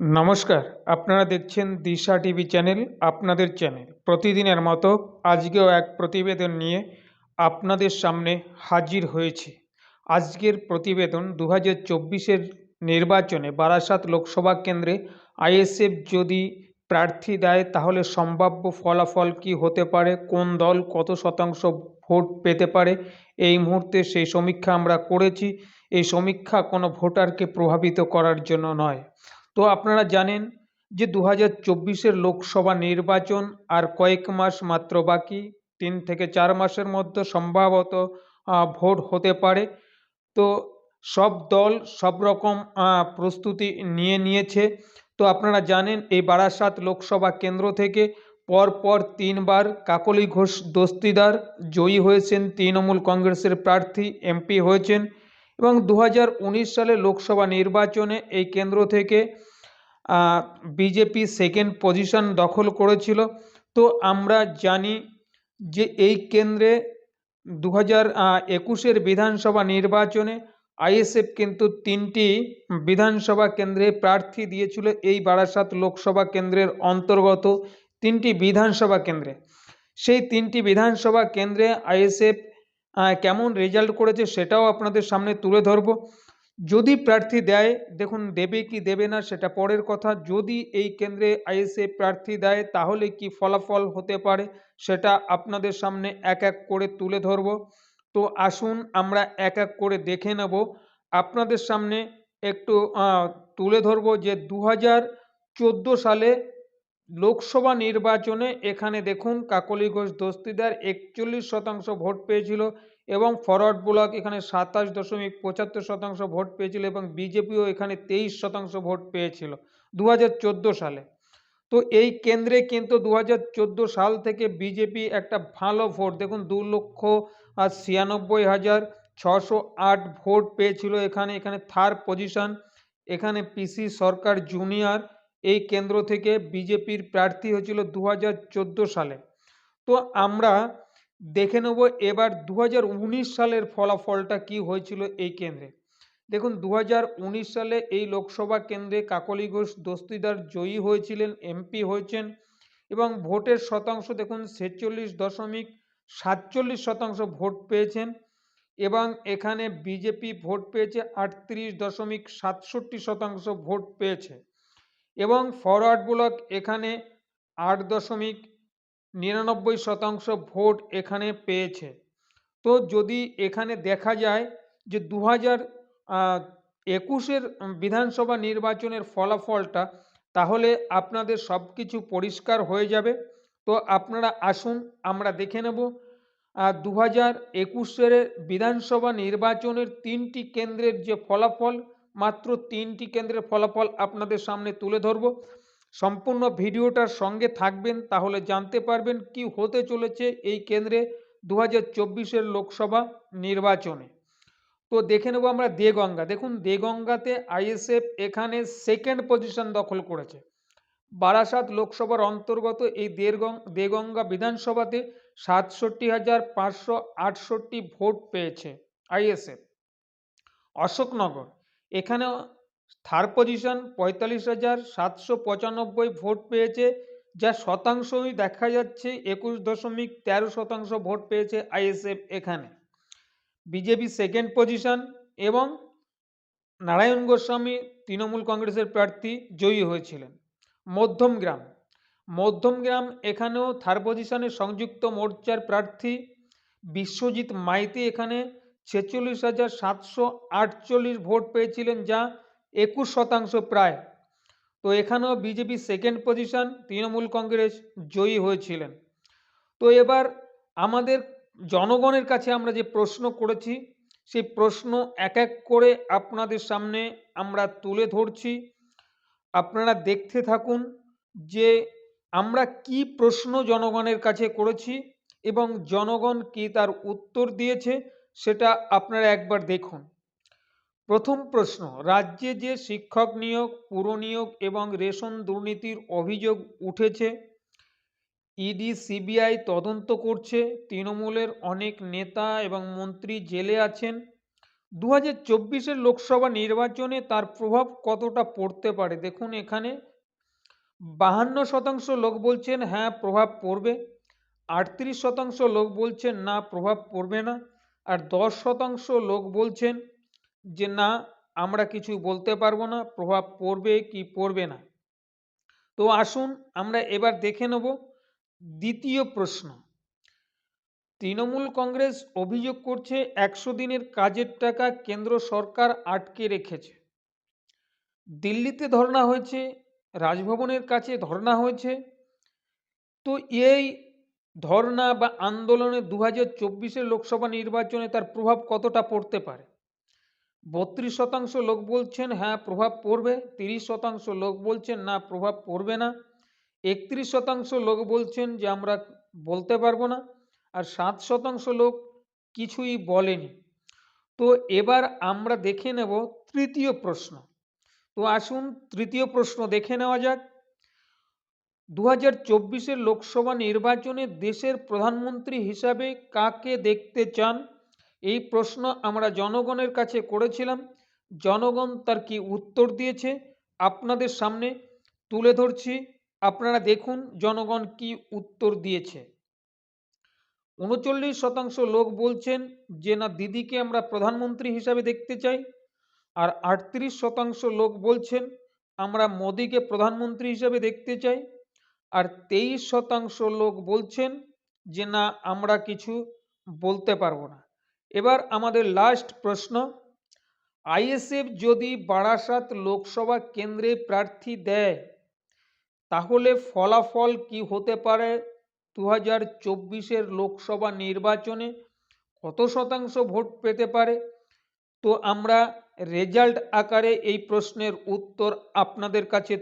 নমস্কার, আপনারা দেখছেন দিশা টিভি চ্যানেল, আপনাদের চ্যানেল। প্রতিদিনের মতো আজকেও এক প্রতিবেদন নিয়ে আপনাদের সামনে হাজির হয়েছে। আজকের প্রতিবেদন দু হাজার নির্বাচনে বারাসাত লোকসভা কেন্দ্রে আইএসএফ যদি প্রার্থী দেয়, তাহলে সম্ভাব্য ফলাফল কি হতে পারে? কোন দল কত শতাংশ ভোট পেতে পারে? এই মুহূর্তে সেই সমীক্ষা আমরা করেছি। এই সমীক্ষা কোনো ভোটারকে প্রভাবিত করার জন্য নয়। তো আপনারা জানেন যে দু হাজার চব্বিশের লোকসভা নির্বাচন আর কয়েক মাস মাত্র বাকি, তিন থেকে চার মাসের মধ্যে সম্ভবত ভোট হতে পারে। তো সব দল সব রকম প্রস্তুতি নিয়ে নিয়েছে। তো আপনারা জানেন এই বারাসাত লোকসভা কেন্দ্র থেকে পরপর তিনবার কাকলি ঘোষ দস্তিদার জয়ী হয়েছেন, তৃণমূল কংগ্রেসের প্রার্থী, এমপি হয়েছেন। এবং দু সালে লোকসভা নির্বাচনে এই কেন্দ্র থেকে বিজেপি সেকেন্ড পজিশন দখল করেছিল। তো আমরা জানি যে এই কেন্দ্রে দু হাজার একুশের বিধানসভা নির্বাচনে আইএসএফ কিন্তু তিনটি বিধানসভা কেন্দ্রে প্রার্থী দিয়েছিল। এই বারাসাত লোকসভা কেন্দ্রের অন্তর্গত তিনটি বিধানসভা কেন্দ্রে। সেই তিনটি বিধানসভা কেন্দ্রে আইএসএফ কেমন রেজাল্ট করেছে সেটাও আপনাদের সামনে তুলে ধরবো। যদি প্রার্থী দেয়, দেখুন দেবে কি দেবে না সেটা পরের কথা। যদি এই কেন্দ্রে আইএসএফ প্রার্থী দেয়, তাহলে কি ফলাফল হতে পারে সেটা আপনাদের সামনে এক এক করে তুলে ধরব। তো আসুন আমরা এক এক করে দেখে নেব। আপনাদের সামনে একটু তুলে ধরব যে দু হাজার চোদ্দ সালে লোকসভা নির্বাচনে এখানে দেখুন কাকলি ঘোষ দস্তিদার একচল্লিশ শতাংশ ভোট পেয়েছিল। এবং ফরওয়ার্ড ব্লক এখানে সাতাশ দশমিক পঁচাত্তর শতাংশ ভোট পেয়েছিল এবং বিজেপিও এখানে তেইশ শতাংশ ভোট পেয়েছিল দু হাজার চোদ্দ সালে। তো এই কেন্দ্রে কিন্তু দু হাজার চোদ্দ সাল থেকে বিজেপি একটা ভালো ভোট, দেখুন দু লক্ষ ছিয়ানব্বই হাজার ছশো আট ভোট পেয়েছিল এখানে এখানে থার্ড পজিশন এখানে পিসি সরকার জুনিয়র এই কেন্দ্র থেকে বিজেপির প্রার্থী হয়েছিল দু হাজার চোদ্দ সালে। তো আমরা দেখে নেব এবার দু হাজার উনিশ সালের ফলাফলটা কি হয়েছিল এই কেন্দ্রে। দেখুন দু হাজার উনিশ সালে এই লোকসভা কেন্দ্রে কাকলি ঘোষ দস্তিদার জয়ী হয়েছিলেন, এমপি হয়েছেন এবং ভোটের শতাংশ দেখুন, ছেচল্লিশ দশমিক সাতচল্লিশ শতাংশ ভোট পেয়েছেন এবং এখানে বিজেপি ভোট পেয়েছে আটত্রিশ দশমিক সাতষট্টি শতাংশ ভোট পেয়েছে এবং ফরওয়ার্ড ব্লক এখানে আট দশমিক নিরানব্বই শতাংশ ভোট এখানে পেয়েছে। তো যদি এখানে দেখা যায় যে দু হাজার একুশের বিধানসভা নির্বাচনের ফলাফলটা, তাহলে আপনাদের সব কিছু পরিষ্কার হয়ে যাবে। তো আপনারা আসুন, আমরা দেখে নেব। আর দু হাজার একুশের বিধানসভা নির্বাচনের তিনটি কেন্দ্রের যে ফলাফল, মাত্র তিনটি কেন্দ্রের ফলাফল আপনাদের সামনে তুলে ধরব। সম্পূর্ণ ভিডিওটার সঙ্গে থাকবেন, তাহলে জানতে পারবেন কি হতে চলেছে এই কেন্দ্রে দু হাজার লোকসভা নির্বাচনে। তো দেখে নেব আমরা দেগঙ্গা। দেখুন, দেগঙ্গাতে আইএসএফ এখানে সেকেন্ড পজিশন দখল করেছে। বারাসাত লোকসভার অন্তর্গত এই দেগঙ্গা বিধানসভাতে সাতষট্টি হাজার পাঁচশো আটষট্টি ভোট পেয়েছে আইএসএফ। অশোকনগর, এখানেও থার্ড পজিশন পঁয়তাল্লিশ হাজার সাতশো পঁচানব্বই ভোট পেয়েছে, যা শতাংশই দেখা যাচ্ছে একুশ দশমিক তেরো শতাংশ ভোট পেয়েছে আইএসএফ এখানে। বিজেপি সেকেন্ড পজিশন এবং নারায়ণ গোস্বামী তৃণমূল কংগ্রেসের প্রার্থী জয়ী হয়েছিলেন। মধ্যমগ্রাম মধ্যমগ্রাম এখানেও থার্ড পজিশনে সংযুক্ত মোর্চার প্রার্থী বিশ্বজিৎ মাইতি এখানে ছেচল্লিশ হাজার সাতশো আটচল্লিশ ভোট পেয়েছিলেন, যা একুশ শতাংশ প্রায়। তো এখানেও BJP second position Trinamool Congress জয়ী হয়েছিলেন। তো এবার আমাদের জনগণের কাছে আমরা যে প্রশ্ন করেছি, সেই প্রশ্ন এক এক করে আপনাদের সামনে আমরা তুলে ধরছি। আপনারা দেখতে থাকুন যে আমরা কি প্রশ্ন জনগণের কাছে করেছি এবং জনগণ কি তার উত্তর দিয়েছে, সেটা আপনারা একবার দেখুন। প্রথম প্রশ্ন, রাজ্যে যে শিক্ষক নিয়োগ, পুরনিয়োগ এবং রেশন দুর্নীতির অভিযোগ উঠেছে, ইডি, সিবিআই তদন্ত করছে, তৃণমূলের অনেক নেতা এবং মন্ত্রী জেলে আছেন দু হাজার লোকসভা নির্বাচনে তার প্রভাব কতটা পড়তে পারে? দেখুন এখানে, বাহান্ন শতাংশ লোক বলছেন হ্যাঁ প্রভাব পড়বে। আটত্রিশ শতাংশ লোক বলছেন, না, প্রভাব পড়বে না। আর দশ শতাংশ লোক বলছেন যে, না, আমরা কিছু বলতে পারব না, প্রভাব পড়বে কি পড়বে না? তো আসুন আমরা এবার দেখে নেব দ্বিতীয় প্রশ্ন। তৃণমূল কংগ্রেস অভিযোগ করছে একশো দিনের কাজের টাকা কেন্দ্র সরকার আটকে রেখেছে। দিল্লিতে ধর্ণা হয়েছে, রাজভবনের কাছে ধর্ণা হয়েছে। তো এই ধর্ণা বা আন্দোলনে দু হাজার লোকসভা নির্বাচনে তার প্রভাব কতটা পড়তে পারে? বত্রিশ শতাংশ লোক বলছেন হ্যাঁ প্রভাব পড়বে। তিরিশ শতাংশ লোক বলছেন, না, প্রভাব পড়বে না। একত্রিশ শতাংশ লোক বলছেন যে, আমরা বলতে পারব না। আর সাত শতাংশ লোক কিছুই বলেনি। তো এবার আমরা দেখে নেব তৃতীয় প্রশ্ন। তো আসুন তৃতীয় প্রশ্ন দেখে নেওয়া যাক। দু হাজার লোকসভা নির্বাচনে দেশের প্রধানমন্ত্রী হিসাবে কাকে দেখতে চান? এই প্রশ্ন আমরা জনগণের কাছে করেছিলাম। জনগণ তার কি উত্তর দিয়েছে? আপনাদের সামনে তুলে ধরছি। আপনারা দেখুন জনগণ কি উত্তর দিয়েছে। উনচল্লিশ শতাংশ লোক বলছেন যে, না, দিদিকে আমরা প্রধানমন্ত্রী হিসাবে দেখতে চাই। আর আটত্রিশ শতাংশ লোক বলছেন, আমরা মোদিকে প্রধানমন্ত্রী হিসাবে দেখতে চাই। আর তেইশ শতাংশ লোক বলছেন যে, না, আমরা কিছু বলতে পারব না। এবার আমাদের লাস্ট প্রশ্ন। আইএসএফ যদি বারাসাত লোকসভা কেন্দ্রে প্রার্থী দেয়, তাহলে ফলাফল কি হতে পারে? দু হাজার চব্বিশের লোকসভা নির্বাচনে কত শতাংশ ভোট পেতে পারে? তো আমরা রেজাল্ট আকারে এই প্রশ্নের উত্তর আপনাদের কাছে